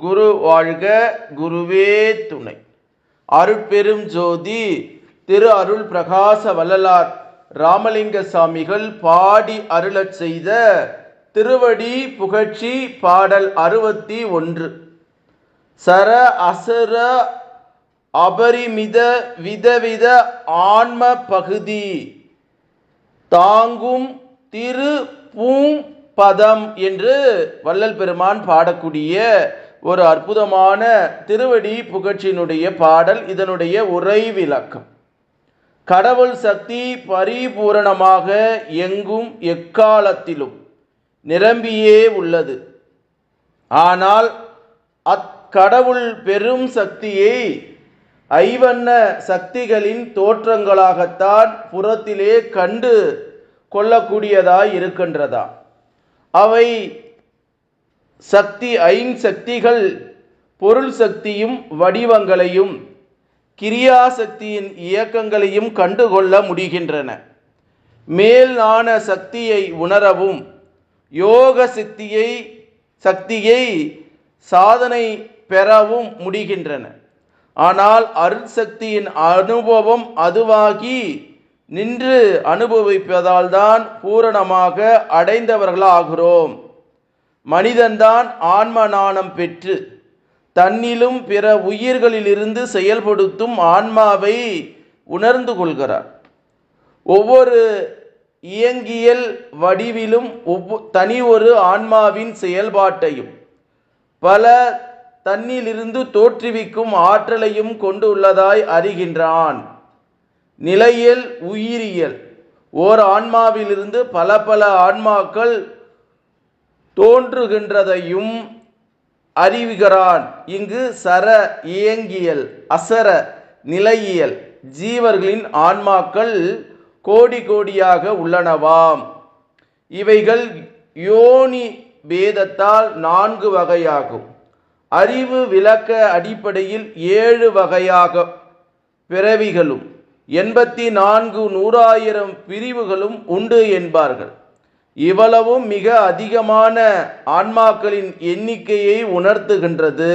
குரு வாழ்க குருவே துணை. அருட்பெரும் ஜோதி திரு அருள் பிரகாச வள்ளலார் ராமலிங்க சாமிகள் பாடி அருளச் செய்த திருவடி புகழ்ச்சி பாடல் அறுபத்தி ஒன்று. சர அசுர அபரிமித விதவித ஆன்ம பகுதி தாங்கும் திரு பூம்பதம் என்று வள்ளல் பெருமான் பாடக்கூடிய ஒரு அற்புதமான திருவடி புகழ்ச்சியினுடைய பாடல் இதனுடைய உரை விளக்கம் கடவுள் சக்தி பரிபூரணமாக எங்கும் எக்காலத்திலும் நிரம்பியே உள்ளது. ஆனால் அக்கடவுள் பெரும் சக்தியை ஐவண்ண சக்திகளின் தோற்றங்களாகத்தான் புறத்திலே கண்டு கொள்ளக்கூடியதாய் இருக்கின்றதா அவை சக்தி ஐந்து சக்திகள் பொருள் சக்தியும் வடிவங்களையும் கிரியாசக்தியின் இயக்கங்களையும் கண்டுகொள்ள முடிகின்றன. மேலான சக்தியை உணரவும் யோக சக்தியை சக்தியை சாதனை பெறவும் முடிகின்றன. ஆனால் அருட்சக்தியின் அனுபவம் அதுவாகி நின்று அனுபவிப்பதால் தான் பூரணமாக அடைந்தவர்களாகிறோம். மனிதன்தான் ஆன்ம நாணம் பெற்று தன்னிலும் பிற உயிர்களிலிருந்து செயல்படுத்தும் ஆன்மாவை உணர்ந்து கொள்கிறார். ஒவ்வொரு இயங்கியல் வடிவிலும் ஒவ்வொ தனி ஒரு ஆன்மாவின் செயல்பாட்டையும் பல தன்னிலிருந்து தோற்றுவிக்கும் ஆற்றலையும் கொண்டுள்ளதாய் அறிகின்றான். நிலையில் உயிரியல் ஓர் ஆன்மாவிலிருந்து பல பல ஆன்மாக்கள் தோன்றுகின்றதையும் அறிவுகிறான் இங்கு சர இயங்கியல் அசர நிலையியல் ஜீவர்களின் ஆன்மாக்கள் கோடி கோடியாக உள்ளனவாம். இவைகள் யோனி பேதத்தால் நான்கு வகையாகும். அறிவு விளக்க அடிப்படையில் ஏழு வகையாக பிறவிகளும் எண்பத்தி நான்கு நூறாயிரம் பிரிவுகளும் உண்டு என்பார்கள். இவ்வளவும் மிக அதிகமான ஆன்மாக்களின் எண்ணிக்கையை உணர்த்துகின்றது.